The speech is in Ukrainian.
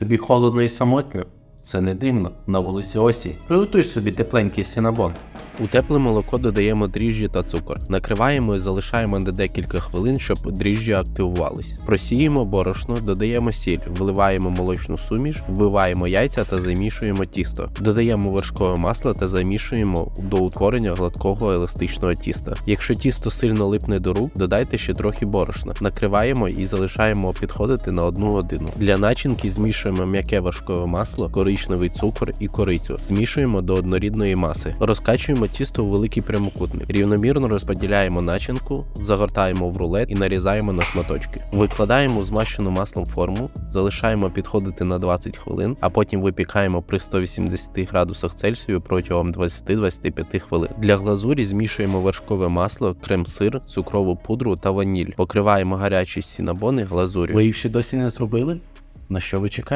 Тобі холодно і самотньо? Це не дивно, на вулиці осі. Приготуй собі тепленький синабон. У тепле молоко додаємо дріжджі та цукор. Накриваємо і залишаємо на декілька хвилин, щоб дріжджі активувались. Просіємо борошно, додаємо сіль, вливаємо молочну суміш, вбиваємо яйця та замішуємо тісто. Додаємо вершкове масло та замішуємо до утворення гладкого еластичного тіста. Якщо тісто сильно липне до рук, додайте ще трохи борошна. Накриваємо і залишаємо підходити на одну годину. Для начинки змішуємо м'яке вершкове масло, коричневий цукор і корицю. Змішуємо до однорідної маси. Розкачуємо тісто у великий прямокутник. Рівномірно розподіляємо начинку, загортаємо в рулет і нарізаємо на шматочки. Викладаємо змащену маслом форму, залишаємо підходити на 20 хвилин, а потім випікаємо при 180 градусах Цельсію протягом 20-25 хвилин. Для глазурі змішуємо вершкове масло, крем-сир, цукрову пудру та ваніль. Покриваємо гарячі сінабони глазур'ю. Ви їх ще досі не зробили? На що ви чекаєте?